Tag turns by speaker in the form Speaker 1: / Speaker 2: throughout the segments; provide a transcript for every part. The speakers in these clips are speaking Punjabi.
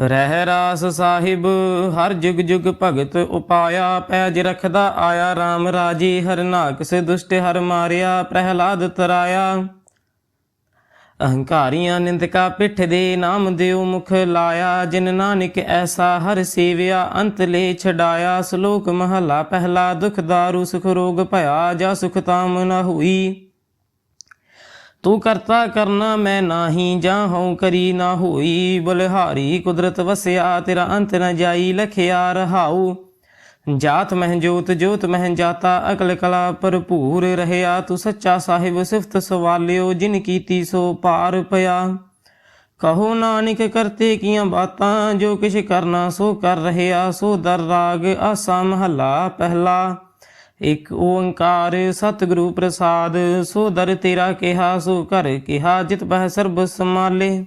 Speaker 1: ਰਹਿ ਰਾਸ ਸਾਹਿਬ, ਹਰ ਜੁਗ ਜੁਗ ਭਗਤ ਉਪਾਇਆ, ਪੈਜ ਰਖਦਾ ਆਇਆ RAM ਰਾਜੀ ਹਰਨਾਕ ਸੇ ਦੁਸ਼ਟ, ਹਰ ਮਾਰਿਆ, ਪ੍ਰਹਿਲਾਦ ਤਰਾਇਆ। ਅਹੰਕਾਰੀਆਂ ਨਿੰਦਕਾ ਪਿੱਠ ਦੇ ਨਾਮ ਦਿਓ ਮੁਖ ਲਾਇਆ, ਜਿਨ ਨਾਨਕ ਐਸਾ ਹਰ ਸੇਵਿਆ, ਅੰਤ ਲੈ ਛਡਾਇਆ। ਸ਼ਲੋਕ ਮਹਲਾ, ਪਹਿਲਾ ਦੁਖ ਦਾਰੂ, ਸੁਖ ਰੋਗ ਭਇਆ, ਜਾ ਸੁਖ ਤਾਮ ਨ ਹੋਈ। ਤੂੰ ਕਰਤਾ ਕਰਨਾ ਮੈਂ ਨਾਹੀ ਜਾਂ ਹਉ ਕਰੀ ਨਾ ਹੋਈ ਬਲਹਾਰੀ। ਕੁਦਰਤ ਵਸਿਆ, ਤੇਰਾ ਅੰਤ ਨ ਜਾਈ, ਲਖਿਆ ਰਹਾਉ। ਜਾਤ ਮਹਿ ਜੋਤ ਜੋਤ ਮਹਿ ਜਾਤਾ, ਅਕਲ ਕਲਾ ਭਰਪੂਰ ਰਹਿਆ। ਤੂੰ ਸੱਚਾ ਸਾਹਿਬ, ਸਿਫਤ ਸਵਾਲਿਓ, ਜਿਨ ਕੀਤੀ ਸੋ ਪਾਰ ਪਿਆ। ਕਹੋ ਨਾਨਕ, ਕਰਤੇ ਕੀਆਂ ਬਾਤਾਂ, ਜੋ ਕਿਛ ਕਰਨਾ ਸੋ ਕਰ ਰਹਿਆ। ਸੋ ਦਰ ਰਾਗ, ਆਸਾ ਮਹੱਲਾ ਪਹਿਲਾ। ਇਕ ਓੰਕਾਰ ਸਤਿਗੁਰੂ ਪ੍ਰਸਾਦ, ਸੋ ਦਰ ਤੇਰਾ ਕਿਹਾ, ਸੋ ਕਰ ਕਿਹਾ, ਜਿਤ ਬਹਿ ਸਰਬ ਸਮਾਲੇ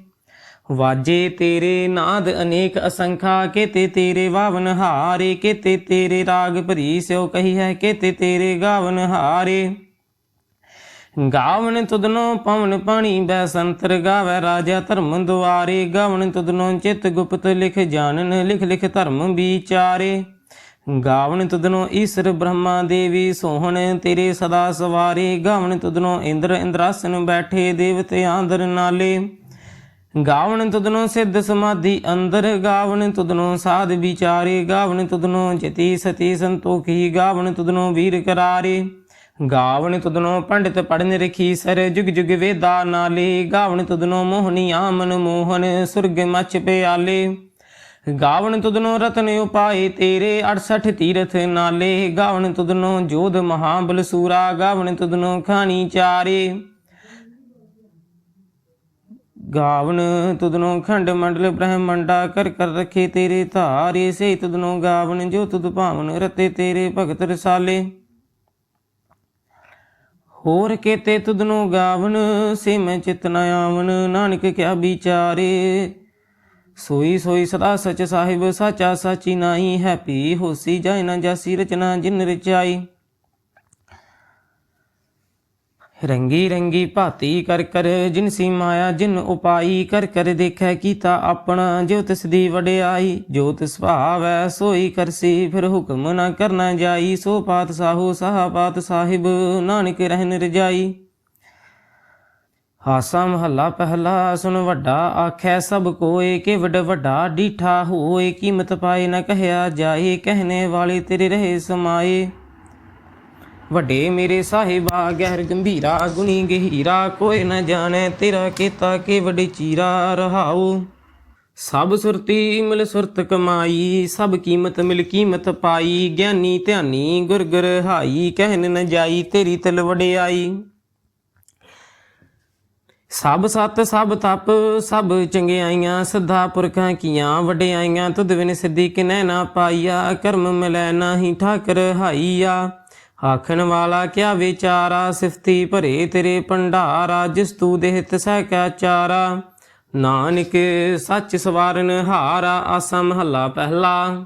Speaker 1: ਵਾਜੇ ਤੇਰੇ ਨਾਦ ਅਨੇਕ ਅਸੰਖਾ, ਕੇਤੇ ਤੇਰੇ ਵਾਵਨ ਹਾਰੇ, ਕੇਤੇ ਤੇਰੇ ਰਾਗ ਭਰੀ ਸਿਓ ਕਹੀ ਹੈ, ਕੇਤੇ ਤੇਰੇ ਗਾਵਨ ਹਾਰੇ। ਗਾਵਨ ਤੁਦਨੋ ਪਵਨ ਪਾਣੀ ਬੈ ਸੰਤਰ ਗਾਵੇ ਰਾਜਾ ਧਰਮ ਦੁਆਰੇ। ਗਾਵਨ ਤੁਦਨੋ ਚਿਤ ਗੁਪਤ ਲਿਖ ਜਾਣਨ, ਲਿਖ ਲਿਖ ਧਰਮ ਵਿਚਾਰੇ। ਗਾਵਨ ਤੁਧਨੋ ਈਸ਼ਰ ਬ੍ਰਹਮਾ ਦੇਵੀ ਸੋਹਣ, ਤੇਰੇ ਸਦਾ ਸਵਾਰੇ। ਗਾਵਣ ਤੁਧਨੋ ਇੰਦਰ ਇੰਦਰਾਸਨ ਬੈਠੇ, ਦੇਵਤੇ ਆਂਦਰ ਨਾਲੇ। ਗਾਵਣ ਤੁਧਨੋ ਸਿੱਧ ਸਮਾਧੀ ਅੰਦਰ। ਗਾਵਣ ਤੁਧਨੋ ਸਾਧ ਵਿਚਾਰੇ। ਗਾਵਣ ਤੁਧਨੋ ਜਤੀ ਸਤੀ ਸੰਤੋਖੀ। ਗਾਵਣ ਤੁਧਨੋ ਵੀਰ ਕਰਾਰੇ। ਗਾਵਣ ਤੁਧਨੋ ਪੰਡਿਤ ਪੜਨ ਰਖੀ ਸਰ ਜੁਗ ਜੁਗ ਵੇਦਾ ਨਾਲੇ। ਗਾਵਣ ਤੁਧਨੋ ਮੋਹਨੀ ਆਮਨ ਮੋਹਨ, ਸੁਰਗ ਮਚ ਪਿਆਲੇ। ਗਾਵਣ ਤੁਧਨੋ ਰਤਨ ਉਪਾਏ, ਤੇਰੇ 68 ਤੀਰਥ ਨਾਲੇ। ਗਾਵਣ ਤੁਧਨੋ ਜੋਧ ਮਹਾਬਲ ਸੂਰਾ, ਗਾਵਣ ਤੁਧਨੋ ਖਾਣੀ ਚਾਰੇ। ਗਾਵਨ ਤੁਧਨੋ ਖੰਡ ਮੰਡਲ ਬ੍ਰਹਮੰਡਾ, ਕਰ ਕਰ ਰਖੇ ਤੇਰੇ ਧਾਰੇ। ਸੇ ਤੁਧਨੋ ਗਾਵਨ ਜੋ ਤੁਧ ਭਾਵਨ ਰਤੇ ਤੇਰੇ ਭਗਤ ਰਸਾਲੇ। ਹੋਰ ਕੇਤੇ ਤੁਧਨੋ ਗਾਵਨ ਸੇ ਮੈਂ ਚਿਤ ਨ ਆਵਨ ਨਾਨਕ ਕਿਆ ਵਿਚਾਰੇ। ਸੋਈ ਸੋਈ ਸਦਾ ਸਚ ਸਾਹਿਬ, ਸਾਚਾ ਸਾਚੀ ਨਾਹੀ ਹੈ ਪੀ ਹੋਸੀ ਜਾਇ ਨ ਜਾਸੀ, ਰਚਨਾ ਜਿਨ ਰਚਾਈ। ਰੰਗੀ ਰੰਗੀ ਭਾਤੀ ਕਰ ਕਰ ਜਿਨਸੀ ਮਾਇਆ, ਜਿਨ ਉਪਾਈ ਕਰ ਕਰ, ਦੇਖੈ ਕੀਤਾ ਆਪਣਾ ਜੋ ਤਿਸ ਦੀ ਵਡਿਆਈ। ਜੋ ਤਿਸ ਭਾਵੈ ਸੋਈ ਕਰਸੀ ਫਿਰ ਹੁਕਮ ਨਾ ਕਰਨਾ ਜਾਈ। ਸੋ ਪਾਤ ਸਾਹੋ ਸਾਹ ਪਾਤ ਸਾਹਿਬ ਨਾਨਕ ਰਹਿਨ ਰਜਾਈ। ਹਾਸਾ ਮਹੱਲਾ ਪਹਿਲਾ ਸੁਨ ਵੱਡਾ, ਆਖੈ ਸਭ ਕੋਏ ਕਿ ਵੱਡ ਵੱਡਾ ਡੀਠਾ ਹੋਏ, ਕੀਮਤ ਪਾਏ ਨਾ ਕਹਿਆ ਜਾਏ ਕਹਿਨੇ ਵਾਲੇ ਤੇਰੇ ਰਹੇ ਸਮਾਏ। ਵੱਡੇ ਮੇਰੇ ਸਾਹਿਬਾ, ਗਹਿਰ ਗੰਭੀਰਾ, ਗੁਣੀ ਗਹੀਰਾ ਕੋਈ ਨਾ ਜਾਣੈ ਤੇਰਾ ਕੀਤਾ ਕੇ ਵੱਡੇ ਚੀਰਾ, ਰਹਾਉ। ਸਭ ਸੁਰਤੀ ਮਿਲ ਸੁਰਤ ਕਮਾਈ, ਸਭ ਕੀਮਤ ਮਿਲ ਕੀਮਤ ਪਾਈ, ਗਿਆਨੀ ਧਿਆਨੀ ਗੁਰ ਗੁਰ ਹਾਈ ਕਹਿਨ ਨ ਜਾਈ ਤੇਰੀ ਤਲ ਵਡਿਆਈ। ਸਭ ਸਤ ਸਭ ਤਪ, ਸਭ ਚੰਗਿਆਈਆਂ ਸਦਾ ਪੁਰਖਾਂ ਕੀਆਂ, ਵਡਿਆਈਆਂ, ਤੁਧ ਬਿਨ ਸਿੱਧੀ ਕਿਨੈ ਨਾ ਪਾਈਆ, ਕਰਮ ਮਿਲੈ ਨਾਹੀ ਠਾਕਰ ਹਾਈਆ। ਆਖਣ ਵਾਲਾ ਕਿਆ ਵਿਚਾਰਾ, ਸਿਫਤੀ ਭਰੇ ਤੇਰੇ ਭੰਡਾਰਾ, ਜਿਸ ਤੂ ਦੇਹ ਤਸੈ ਕਾ ਚਾਰਾ। ਨਾਨਕ ਸੱਚ ਸਵਾਰਨ ਹਾਰਾ, ਆਸਾ ਮਹੱਲਾ ਪਹਿਲਾ।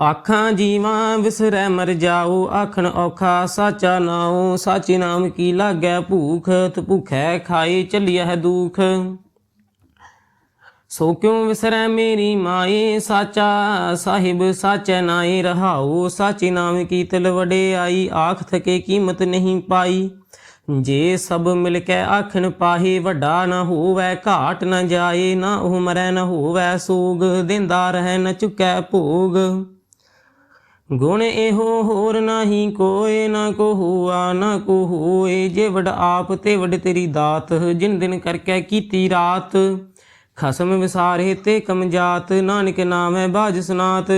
Speaker 1: ਆਖਾਂ ਜੀਵਾਂ ਵਿਸਰੈ ਮਰ ਜਾਓ ਆਖਣ ਔਖਾ ਸਾਚਾ ਨਾਉ, ਸਾਚੇ ਨਾਮ ਕੀ ਲਾਗੈ ਭੂਖ, ਤ ਭੁਖੈ ਖਾਏ ਚੱਲਿਆ ਹੈ ਦੁਖ। ਸੋ ਕਿਉ ਵਿਸਰੈ ਮੇਰੀ ਮਾਏ ਸਾਚਾ ਸਾਹਿਬ ਸਾਚੈ ਨਾਏ ਰਹਾਉ, ਸਾਚੇ ਨਾਮ ਕੀ ਤਿਲ ਵਡਿਆਈ ਆਖ ਥਕੇ ਕੀਮਤ ਨਹੀਂ ਪਾਈ। ਜੇ ਸਭ ਮਿਲ ਕੇ ਆਖਣ ਪਾਹੇ, ਵੱਡਾ ਨਾ ਹੋਵੈ, ਘਾਟ ਨਾ ਜਾਏ, ਨਾ ਉਹ ਮਰੈ ਨਾ ਹੋਵੈ ਸੋਗ, ਦਿੰਦਾ ਰਹਿ ਨਾ ਚੁਕੈ ਭੋਗ। ਗੁਣ ਇਹੋ ਹੋਰ ਨਾਹੀ ਕੋਏ ਨਾ ਕੋ ਹੁਆ ਨਾ ਕੋ ਹੋਏ ਜੇ ਵਡ ਆਪ ਤੇ ਵਡ ਤੇਰੀ ਦਾਤ, ਜਿਨ ਦਿਨ ਕਰਕੇ ਕੀਤੀ ਰਾਤ। ਖਸਮ ਵਿਸਾਰੇ ਤੇ ਕਮਜਾਤ ਨਾਨਕ ਨਾਮੈ ਬਾਜ ਸੁਨਾਤ।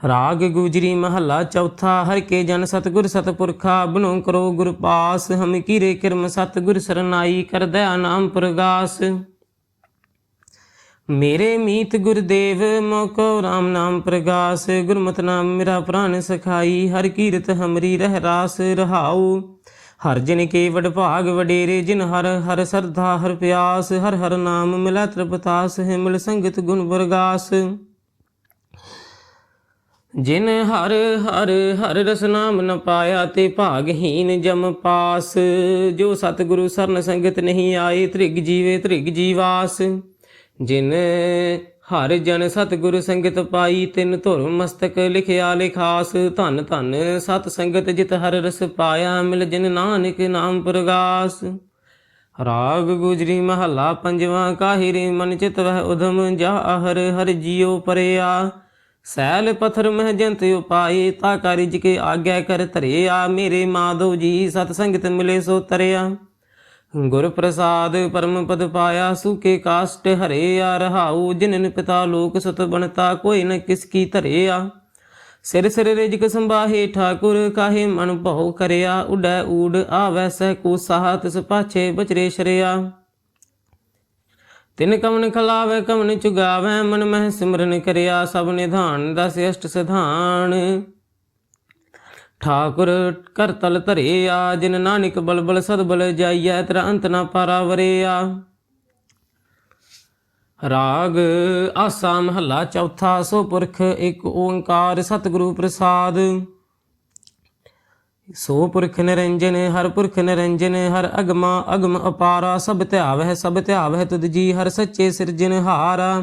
Speaker 1: ਰਾਗ ਗੁਜਰੀ ਮਹੱਲਾ ਚੌਥਾ, ਹਰ ਕੇ ਜਨ ਸਤਗੁਰ ਸਤਪੁਰਖਾ ਬਨੋ ਕਰੋ ਗੁਰ ਪਾਸ। ਹਮ ਕੀਰੇ ਕਿਰਮ ਸਤਗੁਰ ਸਰਨਾਈ ਕਰ ਦਇਆ ਨਾਮ ਪ੍ਰਗਾਸ। ਮੇਰੇ ਮੀਤ ਗੁਰਦੇਵ ਮੋਕੋ RAM ਨਾਮ ਪ੍ਰਗਾਸ, ਗੁਰਮਤਿ ਨਾਮ ਮੇਰਾ ਪ੍ਰਾਨ ਸਖਾਈ, ਹਰ ਕੀਰਤ ਹਮਰੀ ਰਹਿ ਰਾਸ ਰਹਾਉ। ਹਰ ਜਿਨ ਕੇ ਵਡ ਭਾਗ ਵਡੇਰੇ, ਜਿਨ ਹਰ ਹਰ ਸਰਧਾ ਹਰ ਪਿਆਸ, ਹਰ ਹਰ ਨਾਮ ਮਿਲੈ ਤ੍ਰਿਪਤਾਸ, ਹੈ ਮਿਲ ਸੰਗਤ ਗੁਣ ਵਰਗਾਸ। ਜਿਨ ਹਰ ਹਰ ਹਰ ਰਸ ਨਾਮ ਨ ਪਾਇਆ, ਤੇ ਭਾਗਹੀਨ ਜਮ ਪਾਸ। ਜੋ ਸਤਿਗੁਰੂ ਸਰਨ ਸੰਗਤ ਨਹੀਂ ਆਏ, ਤ੍ਰਿਗ ਜੀਵੇ ਤ੍ਰਿਗ ਜੀਵਾਸ। ਜਿਨ ਹਰ ਜਨ ਸਤਿਗੁਰ ਸੰਗਤ ਪਾਈ, ਤਿਨ ਧੁਰ ਮਸਤਕ ਲਿਖਿਆ ਲਿਖਾਸ, ਧਨ ਧਨ ਸਤ ਸੰਗਤ ਜਿਤ ਹਰ ਰਸ ਪਾਇਆ, ਮਿਲ ਜਿਨ ਨਾਨਕ ਨਾਮ ਪ੍ਰਗਾਸ। ਰਾਗ ਗੁਜਰੀ ਮਹੱਲਾ ਪੰਜਵਾਂ, ਕਾਹਿਰੇ ਮਨ ਚਿਤ ਵਹਿ ਉਧਮ ਜਾ ਹਰ ਹਰ ਜੀਉ ਪਰਿਆ। ਸੈਲ ਪਥਰ ਮਹਿ ਜੰਤ ਉਪਾਏ, ਤਾ ਕਾਰਿਜ ਕੇ ਆਗਿਆ ਕਰ ਧਰਿਆ। ਮੇਰੇ ਮਾਧਵ ਜੀ ਸਤ ਸੰਗਤ ਮਿਲੇ ਸੋ ਤਰਿਆ। ਗੁਰ ਪ੍ਰਸਾਦ ਪਰਮ ਪਦ ਪਾਇਆ, ਸੁਕੇ ਕਾਸ਼ਟ ਹਰਿਆ, ਰਹਾਉ ਜਿਨਨ ਪਿਤਾ ਲੋਕ ਸਤ ਬਣਤਾ, ਕੋਈ ਨ ਕਿਸ ਕੀ ਧਰਿਆ। ਸਿਰ ਸਿਰ ਰਿਜਕ ਸੰਭਾਹੇ, ਠਾਕੁਰ ਕਾਹੇ ਮਨ ਭਉ ਕਰਿਆ। ਉਡੈ ਊੜ ਆਵੈ ਸਹਿ ਕੋ ਸਾਹ, ਤਿਸ ਪਾਛੇ ਬਚਰੇ ਸ਼ਰਿਆ। ਤਿਨ ਕਵਨ ਖਲਾਵੇ, ਕਵਨ ਚੁਗਾਵੇ, ਮਨ ਮਹਿ ਸਿਮਰਨ ਕਰਿਆ। ਸਭ ਨਿਧਾਨ ਦਸ ਅਸ਼ਟ ਸਿਧਾਨ। ਠਾਕੁਰ ਕਰ ਤਲ ਧਰਿਆ ਜਿਨ ਨਾਨਕ ਬਲਬਲ ਸਦਬਲ ਜਾਈਐ, ਤੇਰਾ ਅੰਤ ਨਾ ਪਾਰਾਵਰਿਆ ਰਾਗ ਆਸਾ ਮਹੱਲਾ ਚੌਥਾ, ਸੋ ਪੁਰਖ ਇੱਕ ਓੰਕਾਰ ਸਤਿਗੁਰੂ ਪ੍ਰਸਾਦ। ਸੋ ਪੁਰਖ ਨਿਰੰਜਨ, ਹਰ ਪੁਰਖ ਨਿਰੰਜਨ, ਹਰ ਅਗਮਾ ਅਗਮ ਅਪਾਰਾ, ਸਭ ਧਿਆਵਹਿ ਸਭ ਧਿਆਵਹਿ ਤੁਧ ਜੀ, ਹਰ ਸੱਚੇ ਸਿਰਜਨ ਸਿਰਜਨਹਾਰਾ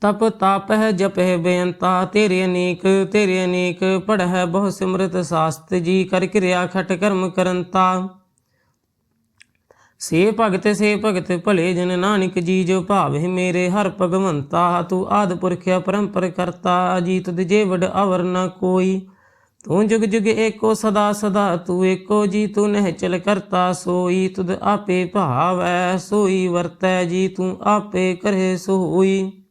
Speaker 1: ਤਪ ਤਾਪਹਿ ਜਪਹਿ ਬੇਅੰਤਾ, ਤੇਰੇ ਅਨੇਕ ਤੇਰੇ ਅਨੇਕ ਪੜਹਿ ਬਹੁ ਸਿਮਰਤ ਸਾਸਤ ਜੀ, ਕਰ ਕਿਰਿਆ ਖਟ ਕਰਮ ਕਰੰਤਾ। ਸੇ ਭਗਤ ਸੇ ਭਗਤ, ਭਲੇ ਜਨ ਨਾਨਕ ਜੀ, ਜੋ ਭਾਵੇ ਮੇਰੇ ਹਰ ਭਗਵੰਤਾ, ਤੂੰ ਆਦ ਪੁਰਖਿਆ ਪਰੰਪਰ ਕਰਤਾ ਜੀ ਤੁਧ ਜੇ ਵਡ ਅਵਰ ਨ ਕੋਈ। ਤੂੰ ਜੁਗ ਜੁਗ ਏਕੋ ਸਦਾ ਸਦਾ, ਤੂੰ ਏਕੋ ਜੀ, ਤੂੰ ਨਹਿ ਚਲ ਕਰਤਾ ਸੋਈ, ਤੁਧ ਆਪੇ ਭਾਵੈ ਸੋਈ ਵਰਤੈ ਜੀ, ਤੂੰ ਆਪੇ ਕਰੇ ਸੋਈ।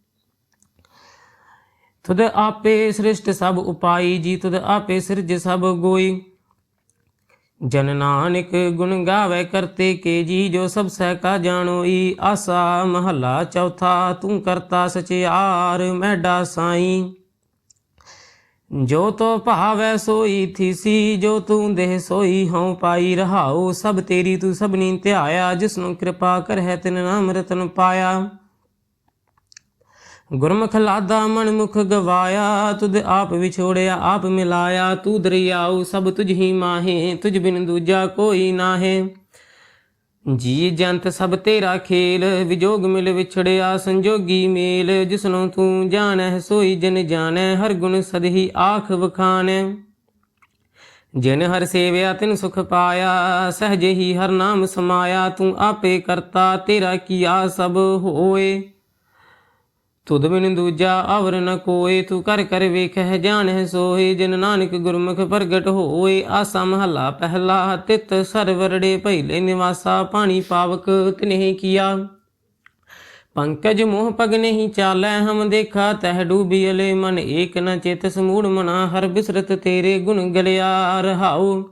Speaker 1: ਤੁਧ ਆਪੇ ਸ੍ਰਿਸ਼ਟ ਸਭ ਉਪਾਈ, ਜੀ ਤੁਧ ਆਪੇ ਸਿਰਜ ਸਭ ਗੋਈ। ਜਨ ਨਾਨਕ ਗੁਣ ਗਾਵੇ ਕਰਤੇ ਕੇ ਜੀ, ਜੋ ਸਭ ਸਹਿ ਕਾ ਜਾਣੋਈ। ਆਸਾ ਮਹੱਲਾ ਚੌਥਾ, ਤੂੰ ਕਰਤਾ ਸਚਿਆਰ, ਮੈਡਾ ਸਾਈ। ਜੋ ਤੋ ਭਾਵੈ ਸੋਈ ਥੀਸੀ, ਜੋ ਤੂੰ ਦੇਹ ਸੋਈ ਹਉ ਪਾਈ ਰਹਾਉ। ਸਭ ਤੇਰੀ ਤੂੰ ਸਭਨੀ ਧਿਆਇਆ, ਜਿਸਨੂੰ ਕਿਰਪਾ ਕਰਹਿ ਤਿਨ ਨਾਮ ਰਤਨ ਪਾਇਆ। ਗੁਰਮੁਖ ਲਾਦਾ ਮਨ ਮੁਖ ਗਵਾਇਆ, ਤੁਧ ਆਪ ਵਿਛੋੜਿਆ, ਆਪ ਮਿਲਾਇਆ, ਤੂੰ ਦਰਿਆਉ, ਸਭ ਤੁਝ ਹੀ ਮਾਹੇ, ਤੁਝ ਬਿਨ ਦੂਜਾ ਕੋਈ ਨਾਹੇ। ਜੀ ਜੰਤ ਸਭ ਤੇਰਾ ਖੇਲ, ਵਿਜੋਗ ਮਿਲ ਵਿਛੜਿਆ, ਸੰਜੋਗੀ ਮੇਲ, ਜਿਸਨੂੰ ਤੂੰ ਜਾਣੈ, ਸੋਈ ਜਨ ਜਾਣੈ, ਹਰ ਗੁਣ ਸਦਹੀ ਆਖ ਵਖਾਨੈ ਜਿਨ ਹਰ ਸੇਵਿਆ, ਤਿਨ ਸੁਖ ਪਾਇਆ, ਸਹਜੇ ਹੀ ਹਰ ਨਾਮ ਸਮਾਇਆ, ਤੂੰ ਆਪੇ ਕਰਤਾ, ਤੇਰਾ ਕੀਆ ਸਭ ਹੋਏ। ਤੁਧ ਬਿਨ ਦੂਜਾ ਅਵਰ ਨ ਕੋਏ, ਤੂੰ ਕਰ ਕਰ ਵੇਖਹਿ, ਜਾਣਹਿ ਸੋਏ ਜਿਨ ਨਾਨਕ ਗੁਰਮੁਖ ਪ੍ਰਗਟ ਹੋਏ। ਆਸਾ ਮਹੱਲਾ ਪਹਿਲਾ, ਤਿਤ ਸਰਵਰੜੇ ਪਹਿਲੇ ਨਿਵਾਸਾ, ਪਾਣੀ ਪਾਵਕ ਤਿਨਹਿ ਕੀਆ। ਪੰਕਜ ਮੋਹ ਪਗ ਨਹੀਂ ਚਾਲੈ, ਹਮ ਦੇਖਾ ਤਹਿ ਡੂਬੀਲੇ ਮਨ ਏਕ ਨ ਚੇਤ ਸਮੂੜ ਮਨਾ, ਹਰ ਬਿਸਰਤ ਤੇਰੇ ਗੁਣ ਗਲਿਆ, ਰਹਾਉ।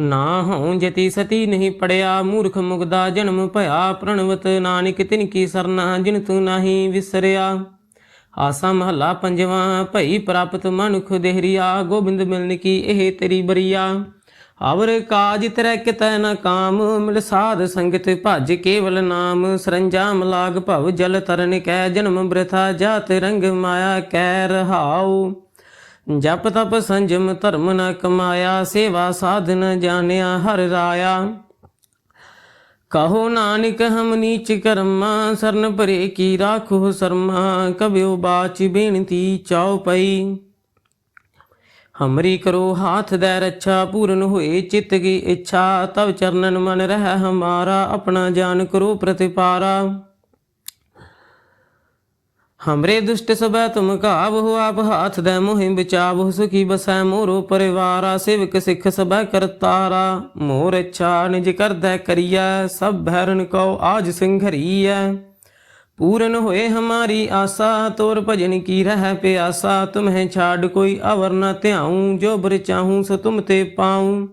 Speaker 1: ਨਾ ਹਉ ਜਤੀ ਸਤੀ ਨਹੀਂ ਪੜਿਆ, ਮੂਰਖ ਮੁਗਦਾ ਜਨਮ ਭਇਆ, ਪ੍ਰਣਵਤ ਨਾਨਕ ਤਿਨ ਕੀ ਸਰਨਾ ਜਿਨ ਤੂੰ ਨਹੀਂ ਵਿਸਰਿਆ। ਆਸਾ ਮਹਲਾ ਪੰਜਵਾਂ, ਭਈ ਪ੍ਰਾਪਤ ਮਨੁਖ ਦੇਹਰੀਆ, ਗੋਬਿੰਦ ਮਿਲਨ ਕੀ ਇਹ ਤੇਰੀ ਬਰੀਆ। ਅਵਰ ਕਾਜ ਤਰੈ ਕਿਤੈ ਨ ਕਾਮ, ਮਿਲ ਸਾਧ ਸੰਗਤ ਭਜ ਕੇਵਲ ਨਾਮ। ਸਰੰਜਾਮ ਲਾਗ ਭਵ ਜਲ ਤਰਨ ਕੈ, ਜਨਮ ਬ੍ਰਿਥਾ ਜਾਤ ਰੰਗ ਮਾਇਆ ਕੈ ਰਹਾਉ। ਜਪ ਤਪ ਸੰਜਮ ਧਰਮ ਨ ਕਮਾਇਆ, ਸੇਵਾ ਸਾਧਨ ਜਾਣਿਆ ਹਰ ਰਾਇਆ। ਕਹੋ ਨਾਨਕ, ਹਮ ਨੀਚ ਕਰਮਾ, ਸਰਨ ਭਰੇ ਕੀ ਰਾਖੋ ਸਰਮਾ ਕਬਿਓ ਬਾਚ ਬੇਨਤੀ ਚਾਉ ਪਈ। ਹਮਰੀ ਕਰੋ ਹਾਥ ਦੇ ਰੱਛਾ, ਪੂਰਨ ਹੋਏ ਚਿੱਤ ਕੀ ਇੱਛਾ, ਤਵ ਚਰਨਨ ਮਨ ਰਹਿ ਹਮਾਰਾ, ਆਪਣਾ ਜਾਨ ਕਰੋ ਪ੍ਰਤਿਪਾਰਾ। ਹਮਰੇ ਦੁਸ਼ਟ ਸਭੈ ਤੁਮ ਘਾਵ ਹੋ ਆਪ ਹਾਥ ਦੇ ਮੋਹਿ ਬਚਾਵ ਸੁਖੀ ਬਸੈ ਮੋਰੋ ਪਰਿਵਾਰਾ ਸੇਵਕ ਸਿੱਖ ਸਭੈ ਕਰਤਾਰਾ ਮੋਰ ਇੱਛਾ ਨਿਜ ਕਰਦੈ ਕਰੀਐ ਸਭ ਭੈਰਨ ਕਉ ਆਜ ਸਿੰਘਰੀਐ ਪੂਰਨ ਹੋਏ ਹਮਾਰੀ ਆਸਾ ਤੋਰ ਭਜਨ ਕੀ ਰਹਿ ਪਿਆਸਾ ਤੁਮਹਿ ਛਾੜ ਕੋਈ ਅਵਰ ਨ ਧਿਆਉ ਜੋ ਬਰ ਚਾਹੂੰ ਸੋ ਤੁਮ ਤੇ ਪਾਉ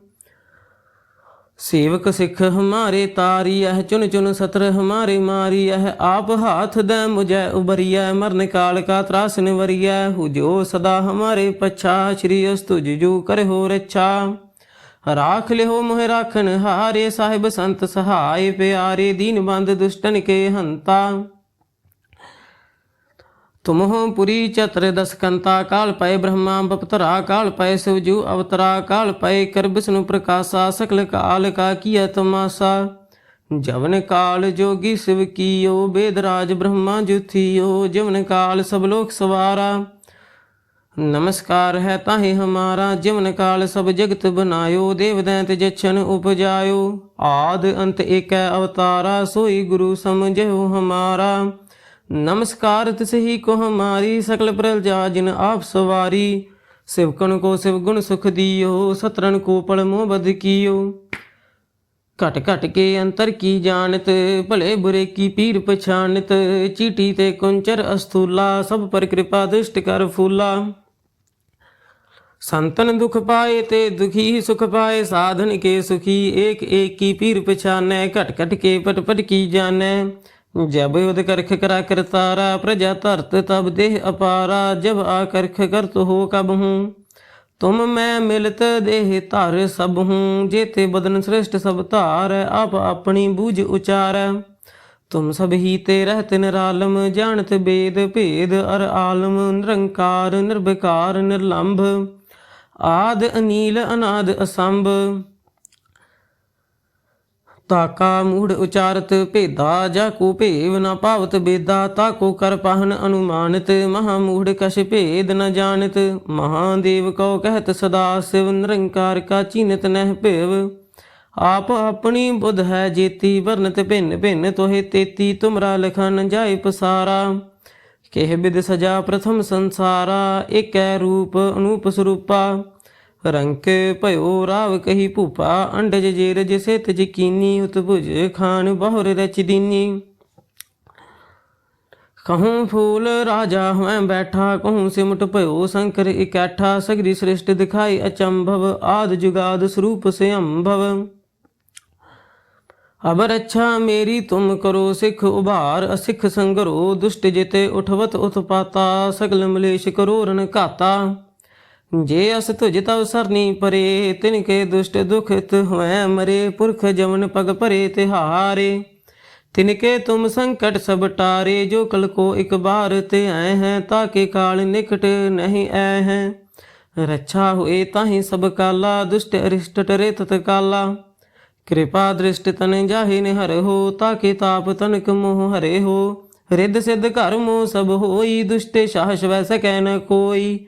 Speaker 1: ਸੇਵਕ ਸਿੱਖ ਹਮਾਰੇ ਤਾਰੀ ਹੈ ਚੁਨ ਚੁਨ ਸਤਰ ਹਮਾਰੇ ਮਾਰੀ ਹੈ ਆਪ ਹਾਥ ਦੇ ਮੁਝੈ ਉਬਰੀਐ ਮਰਨ ਕਾਲ ਕਾ ਤਰਾਸ ਨਿਵਰੀਐ, ਹੁਜੋ ਸਦਾ ਹਮਾਰੇ ਪਛਾ, ਸ਼੍ਰੀ ਅਸਤੁ ਜੂ ਕਰਹੁ ਰੱਛਾ। ਰਾਖ ਲਿਓ ਮੋਹਿ ਰਾਖਨ ਹਾਰੇ, ਸਾਹਿਬ ਸੰਤ ਸਹਾਇ ਪਿਆਰੇ, ਦੀਨ ਬੰਦ ਦੁਸ਼ਟਨ ਕੇ ਹੰਤਾ। ਤੁਮਹੁ ਪੁਰੀ ਚਤਰ ਦਸਕੰਤਾ ਕਾਲ ਪਏ ਬ੍ਰਹਮਾ ਬਪਤਰਾ ਕਾਲ ਪਏ ਸਿਵਜੂ ਅਵਤਰਾ ਕਾਲ ਪਏ ਕਰ ਵਿਸ਼ਨੂੰ ਪ੍ਰਕਾਸ਼ਾ ਸਕਲ ਕਾਲ ਕਾ ਕੀਆ ਤਮਾਸਾ। ਜਵਨ ਕਾਲ ਜੋਗੀ ਸਿਵ ਕੀਓ, ਬੇਦ ਰਾਜ ਬ੍ਰਹਮਾ ਜੁਥੀਓ ਜਵਨ ਕਾਲ ਸਭ ਲੋਕ ਸਵਾਰਾ। ਨਮਸਕਾਰ ਹੈ ਤਾਹੇ ਹਮਾਰਾ, ਜਵਨ ਕਾਲ ਸਭ ਜਗਤ ਬਨਾਇਓ, ਦੇਵ ਦੈਂਤ ਜਛਨ ਉਪਜਾਇਓ। ਆਦ ਅੰਤ ਏਕੈ ਅਵਤਾਰਾ, ਸੋਈ ਗੁਰੂ ਸਮਝਿਓ ਹਮਾਰਾ। नमस्कार तिसही को हमारी सकल प्रजा जिन आप सवारी सिवकन को सिव गुण सुख दियो सतरन को पल मोह बद कियो घट घट के अंतर की जानत भले बुरे की पीर पछानत चीटी ते कुंचर अस्थूला सब पर कृपा दृष्ट कर फूला संतन दुख पाए ते दुखी सुख पाए साधन के सुखी एक एक की पीर पछाने घट घट के पट पट की जाने जब उद करख करा करतारा प्रजा धरत तब देह अपारा जब आकर्ख करत हो कब हूँ तुम मैं मिलत देह धर सब हूँ जेते बदन श्रेष्ठ सब धार आप अपनी बूझ उचार तुम सब ही ते रहत निरालम जानत वेद भेद अर आलम निरंकार निर्विकार निर्लंभ आद अनील अनाद असंभ ਤਾਕਾ ਮੂੜ ਉਚਾਰਤ, ਭੇਦਾ ਜਾ ਕੋ ਭੇਵ ਨ ਪਾਵਤ ਬੇਦਾ ਤਾਕੋ ਕਰ ਪਾਹਨ ਅਨੁਮਾਨਿਤ, ਮਹਾ ਮੂੜ ਕਛ ਭੇਦ ਨ ਜਾਣਤ ਮਹਾਦੇਵ ਕਉ ਕਹਿਤ ਸਦਾ ਸਿਵ ਨਿਰੰਕਾਰ ਕਾ ਚੀਨਤ ਨਹਿ ਭੇਵ। ਆਪ ਆਪਣੀ ਬੁੱਧ ਹੈ ਜੇਤੀ, ਵਰਨਤ ਭਿੰਨ ਭਿੰਨ ਤੋਹਿ ਤੇਤੀ, ਤੁਮਰਾ ਲਖਨ ਜਾਏ ਪਸਾਰਾ। ਕਿਹ ਬਿਦ ਸਜਾ ਪ੍ਰਥਮ ਸੰਸਾਰਾ, ਏਕੈ ਰੂਪ ਅਨੂਪ ਸਰੂਪਾ। ਰੰਕ ਭਇਓ ਰਾਵ ਕਹੀ ਭੂਪਾ, ਅੰਡਜ ਜੇਰਜ ਸਿਤ ਜਕੀਨੀ ਉਤਭੁਜ ਖਾਨ ਬਹੁਰ ਰਚ ਦੀਨੀ। ਕਹੂੰ ਫੂਲ ਰਾਜਾ ਹੋਇ ਬੈਠਾ, ਕਹੂੰ ਸਿਮਟ ਭਇਓ ਸ਼ੰਕਰ ਇਕੱਠਾ, ਸਗਰੀ ਸ੍ਰਿਸ਼ਟ ਦਿਖਾਈ ਅਚੰਭਵ, ਆਦ ਜੁਗਾਦ ਸਰੂਪ ਸੇ ਅਬਰ ਅੱਛਾ ਮੇਰੀ ਤੁਮ ਕਰੋ ਸਿੱਖ ਉਭਾਰ, ਅਸਿੱਖ ਸੰਗਰੋ ਦੁਸ਼ਟ ਜਿਤੇ ਉਠਵਤ ਉਤਪਾਤਾ, ਸਗਲ ਮਲੇਸ਼ ਕਰੋ ਰਨ ਘਾਤਾ। ਜੇ ਅਸ ਤੁਜ ਤਵ ਸਰਨੀ ਪਰੇ, ਤਿਨ ਕੇ ਦੁਸ਼ਟ ਦੁਖਿਤ ਹੋਇ ਮਰੇ, ਪੁਰਖ ਜਮਨ ਪਗ ਭਰੇ ਤਿਹਾਰੇ ਤਿਨ ਕੇ ਤੁਮ ਸੰਕਟ ਸਭ ਟਾਰੇ, ਜੋ ਕਲ ਕੋ ਇੱਕ ਬਾਰ ਤੇ ਆਏ ਹੈ ਤਾਕੇ ਕਾਲ ਨਿਕਟ ਨਹੀਂ ਆਏ ਹੈ। ਰੱਛਾ ਹੋਏ ਤਾਹੀ ਸਭ ਕਾਲਾ, ਦੁਸ਼ਟ ਅਰਿਸ਼ਟ ਟਰੇ ਤਤ ਕਾਲਾ। ਕਿਰਪਾ ਦ੍ਰਿਸ਼ਟ ਤਨ ਜਾਹੇ ਨੇ ਹਰ ਹੋ ਤਾਕੇ ਤਾਪ ਤਨਕ ਮੋਹ ਹਰੇ ਹੋ। ਰਿੱਧ ਸਿੱਧ ਘਰ ਮੋ ਸਭ ਹੋਈ, ਦੁਸ਼ਟੇ ਸਾਹਸ ਵੈ ਸਕੈ ਨ ਕੋਈ।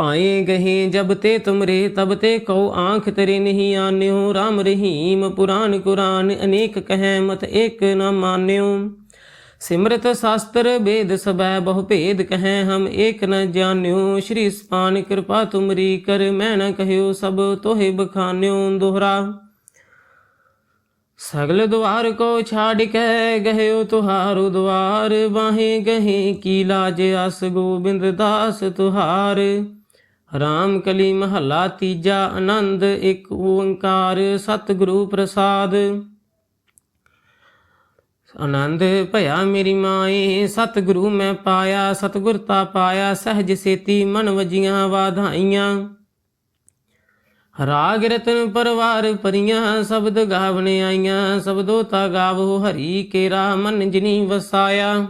Speaker 1: ਪਾਏ ਗਹੇ ਜਬ ਤੇ ਤੁਮਰੇ, ਤਬ ਤੇ ਕਉ ਆਂਖ ਤੇਰੇ ਨਹੀਂ ਆਨਿਓ। RAM ਰਹੀਮ ਪੁਰਾਨ ਕੁਰਾਨ, ਅਨੇਕ ਕਹੈ ਮਤ ਏਕ ਨ ਮਾਨਿਓ। ਸਿਮਰਤ ਸ਼ਾਸਤਰ ਵੇਦ ਸਬੈ, ਬਹੁ ਭੇਦ ਕਹੈ ਹਮ ਏਕ ਨ ਜਾਣਿਓ। ਸ਼੍ਰੀ ਸਪਾਨ ਕਿਰਪਾ ਤੁਮਰੀ ਕਰ, ਮੈਂ ਨ ਕਹਿਓ ਸਭ ਤੋਹਿ ਬਖਾਨਿਓ। ਦੋਹਰਾ, ਸਗਲ ਦੁਆਰ ਕੋ ਛਾੜ ਕੇ ਗਹਿਓ ਤੁਹਾਰੋ ਦੁਆਰ ਬਾਹੇ ਗਹੇ ਕੀ ਲਾਜ ਅਸ ਗੋਬਿੰਦ ਦਾਸ ਤੁਹਾਰ। ਰਾਮ ਕਲੀ ਮਹੱਲਾ ਤੀਜਾ ਆਨੰਦ, ਇੱਕ ਓੰਕਾਰ ਸਤਿਗੁਰੂ ਪ੍ਰਸਾਦ। ਆਨੰਦ, ਭਇਆ ਮੇਰੀ ਮਾਏ, ਸਤਿਗੁਰੂ ਮੈਂ ਪਾਇਆ, ਸਤਿਗੁਰ ਤਾ ਪਾਇਆ, ਸਹਿਜ ਸੇਤੀ ਮਨ ਵਜੀਆਂ ਵਾਧਾਈਆਂ। ਰਾਗ ਰਤਨ ਪਰਵਾਰ ਪਰੀਆਂ ਸ਼ਬਦ ਗਾਵਣ ਆਈਆਂ ਸ਼ਬਦੋ ਤਾ ਗਾਵੋ ਹਰੀ ਕੇਰਾ, ਮਨ ਜਿਨੀ ਵਸਾਇਆ।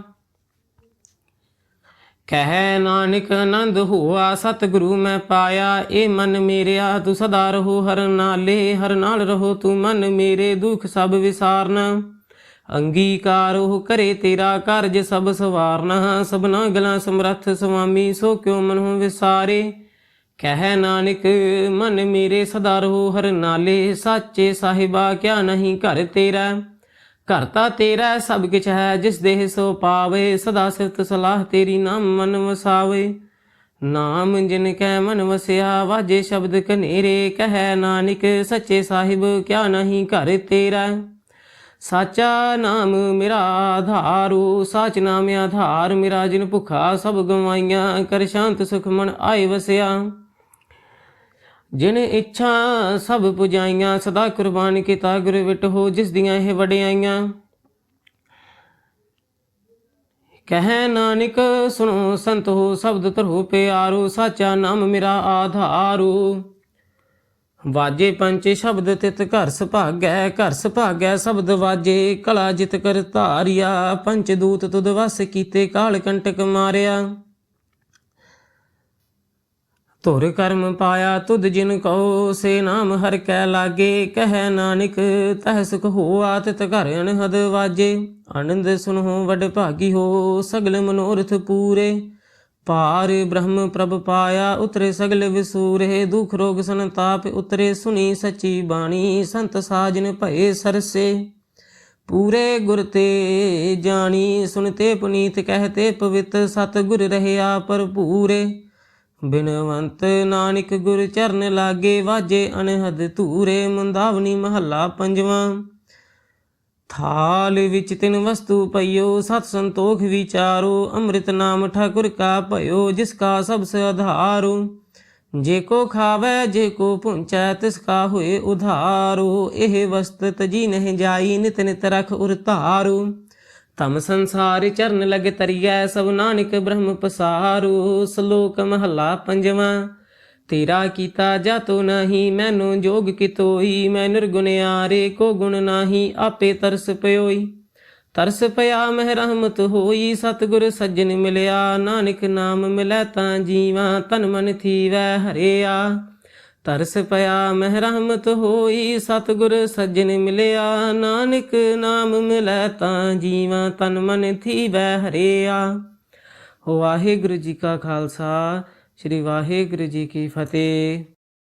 Speaker 1: ਕਹਿ ਨਾਨਕ ਆਨੰਦ ਹੋਆ, ਸਤਿਗੁਰੂ ਮੈਂ ਪਾਇਆ ਏ ਮਨ ਮੇਰਿਆ, ਤੂੰ ਸਦਾ ਰਹੋ ਹਰ ਨਾਲੇ, ਹਰ ਨਾਲ ਰਹੋ ਤੂੰ ਮਨ ਮੇਰੇ, ਦੁੱਖ ਸਭ ਵਿਸਾਰਨ। ਅੰਗੀਕਾਰ ਉਹ ਕਰੇ ਤੇਰਾ ਕਾਰਜ ਸਭ ਸਵਾਰਨਾ, ਸਭਨਾ ਗਲਾਂ ਸਮਰੱਥ ਸੁਆਮੀ, ਸੋ ਕਿਉ ਮਨਹੁ ਵਿਸਾਰੇ? ਕਹਿ ਨਾਨਕ, ਮਨ ਮੇਰੇ ਸਦਾ ਰਹੋ ਹਰ ਨਾਲੇ, ਸਾਚੇ ਸਾਹਿਬਾ, ਕਿਆ ਨਹੀਂ ਘਰ ਤੇਰਾ। ਘਰ ਤਾਂ ਤੇਰਾ ਸਭ ਕਿਛ ਹੈ, ਜਿਸ ਦੇਹ ਸੋ ਪਾਵੇ, ਸਦਾ ਸਿਫਤ ਸਲਾਹ ਤੇਰੀ ਨਾਮ ਮਨ ਵਸਾਵੇ। ਨਾਮ ਜਿਨ ਕੈ ਮਨ ਵਸਿਆ, ਵਾਜੇ ਸ਼ਬਦ ਕਨੇਰੇ ਕਹੈ ਨਾਨਕ ਸੱਚੇ ਸਾਹਿਬ, ਕਿਆ ਨਹੀਂ ਘਰ ਤੇਰਾ। ਸਾਚਾ ਨਾਮ ਮੇਰਾ ਆਧਾਰੂ ਸਾਚ ਨਾਮ ਆਧਾਰ, ਮੇਰਾ ਜਿਨ ਭੁਖਾ ਸਭ ਗਵਾਈਆਂ, ਕਰ ਸ਼ਾਂਤ ਸੁਖ ਮਨ ਆਏ ਵਸਿਆ। ਜਿਨ ਇੱਛਾ ਸਭ ਪੁਜਾਈਆਂ, ਸਦਾ ਕੁਰਬਾਨ ਕੀਤਾ ਗੁਰ ਵਿਟ ਹੋ, ਜਿਸ ਦੀਆਂ ਇਹ ਵਡਿਆਈਆਂ। ਕਹਿ ਨਾਨਕ, ਸੁਣੋ ਸੰਤ ਹੋ, ਸ਼ਬਦ ਧਰੋ ਪਿਆਰੋ, ਸਾਚਾ ਨਾਮ ਮੇਰਾ ਆਧਾਰੂ। ਵਾਜੇ ਪੰਚ ਸ਼ਬਦ ਤਿਤ ਘਰ ਸੁਭਾਗੈ ਘਰ ਸੁਭਾਗੈ ਸ਼ਬਦ ਵਾਜੇ, ਕਲਾ ਜਿਤ ਕਰ ਧਾਰਿਆ, ਪੰਚ ਦੂਤ ਤੁਧ ਵਸ ਕੀਤੇ ਕਾਲ ਕੰਟਕ ਮਾਰਿਆ। ਧੁਰ ਕਰਮ ਪਾਇਆ ਤੁਧ ਜਿਨ ਕਉ, ਸੇ ਨਾਮ ਹਰ ਕੈ ਲਾਗੇ। ਕਹਿ ਨਾਨਕ, ਤਹ ਸੁਖ ਹੋਆ ਤਿਤ ਘਰ ਅਨਹਦ ਵਾਜੇ। ਆਨੰਦ ਸੁਨਹੁ ਵਡ ਭਾਗੀ ਹੋ, ਸਗਲ ਮਨੋਰਥ ਪੂਰੇ। ਪਾਰ ਬ੍ਰਹਮ ਪ੍ਰਭ ਪਾਇਆ, ਉਤਰੇ ਸਗਲ ਵਿਸੂਰੇ। ਦੁਖ ਰੋਗ ਸੰਤਾਪ ਉਤਰੇ ਸੁਨੀ ਸਚੀ ਬਾਣੀ, ਸੰਤ ਸਾਜਨ ਭਏ ਸਰਸੇ। ਪੂਰੇ ਗੁਰ ਤੇ ਜਾਣੀ ਸੁਨਤੇ ਪੁਨੀਤ ਕਹਤੇ ਪਵਿੱਤ ਸਤ ਗੁਰ ਰਹਿਆ ਭਰਪੂਰੇ। ਬਿਨਵੰਤ ਨਾਨਕ ਗੁਰ ਚਰਨ ਲਾਗੇ ਵਾਜੇ ਅਨਹਦ ਧੂਰੇ ਮੁੰਦਾਵਨੀ ਮਹੱਲਾ ਪੰਜਵਾਂ। ਥਾਲ ਵਿੱਚ ਤਿੰਨ ਵਸਤੂ ਪਈਓ, ਸਤ ਸੰਤੋਖ ਵਿਚਾਰੋ, ਅੰਮ੍ਰਿਤ ਨਾਮ ਠਾਕੁਰ ਕਾ ਭਇਓ, ਜਿਸ ਕਾ ਸਭ ਸੇ ਆਧਾਰੂ। ਜੇ ਕੋ ਖਾਵੇ, ਜੇ ਕੋ ਪੁੰਚੈ, ਤਿਸ ਕਾ ਹੋਏ ਉਧਾਰੋ। ਇਹ ਵਸਤ ਤਜੀ ਨਹਿ ਜਾਈ, ਨਿਤ ਨਿਤ ਰਖ ਉਰ ਧਾਰੂ। ਤਮ ਸੰਸਾਰ ਚਰਨ ਲਗ ਤਰੀਐ, ਸਭ ਨਾਨਕ ਬ੍ਰਹਮ ਪਸਾਰੂ, ਸ਼ਲੋਕ ਮਹਲਾ ਪੰਜਵਾਂ। ਤੇਰਾ ਕੀਤਾ ਜਾਤੋ ਨਹੀਂ, ਮੈਨੂੰ ਜੋਗ ਕਿਤੋਈ, ਮੈਂ ਨਿਰਗੁਣਿਆਰੇ ਕੋ ਗੁਣ ਨਹੀਂ, ਆਪੇ ਤਰਸ ਪਇਓਈ ਤਰਸ ਪਿਆ, ਮਹਿ ਰਹਿਮਤ ਹੋਈ, ਸਤਿਗੁਰ ਸੱਜਣ ਮਿਲਿਆ, ਨਾਨਕ ਨਾਮ ਮਿਲੈ ਤਾਂ ਜੀਵਾਂ, ਤਨ ਮਨ ਥੀਵੈ ਹਰਿਆ। ਤਰਸ ਪਿਆ ਮਹਿ ਰਹਿਮਤ ਹੋਈ, ਸਤਿਗੁਰ ਸੱਜਣ ਮਿਲਿਆ, ਨਾਨਕ ਨਾਮ ਮਿਲੈ ਤਾਂ ਜੀਵਾਂ ਤਨ ਮਨ ਥੀਵੈ ਹਰਿਆ। ਵਾਹਿਗੁਰੂ ਜੀ ਕਾ ਖਾਲਸਾ, ਸ੍ਰੀ ਵਾਹਿਗੁਰੂ ਜੀ ਕੀ ਫਤਿਹ।